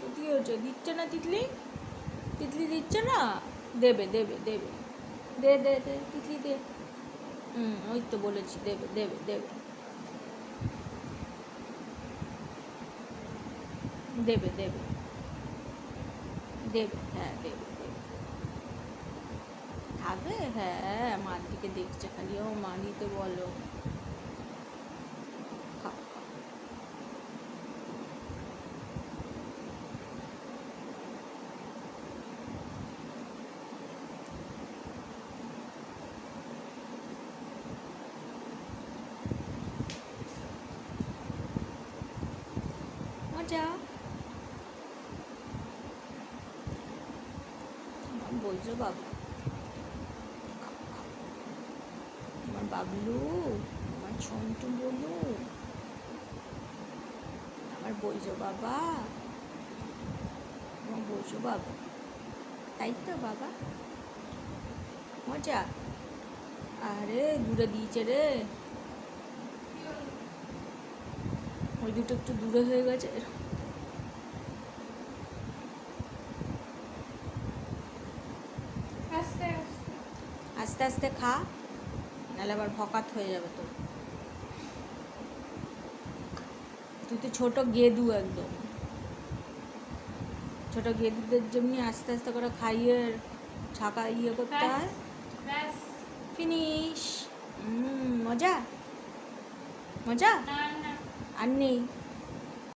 তো কি হয়েছে দিচ্ছে না তিতলি? তিতলি দিচ্ছে না? দেবে দেবে দেবে। দে দে দে, তিতলি দে। ওই তো বলেছি, দেবে দেবে দেবে। দেবে দেবে। দেবে হ্যাঁ দেবে দেবে। খাবে? হ্যাঁ মার দিকে দেখছে খালি। ও মা দিতে বলো। মজা বলছো বাবু। আমার বাবলু, আমার ছন্টু বলু। আমার বলছো বাবা। আমার বলছো বাবা। তাই তো বাবা। মজা। আরে, দূরে দিয়েছে রে। ওই দুটো একটু দূরে হয়ে গেছে আস্তে আস্তে আস্তে আস্তে খা নাহলে আবার ভকাত হয়ে যাবে তো তুই তো ছোট গেদু একদম। ছোট গেদুদের যেমনি আস্তে আস্তে করে খাইয়ে ছাকা ইয়ে করতে হয়। ফিনিশ। মজা? মজা? আর নেই।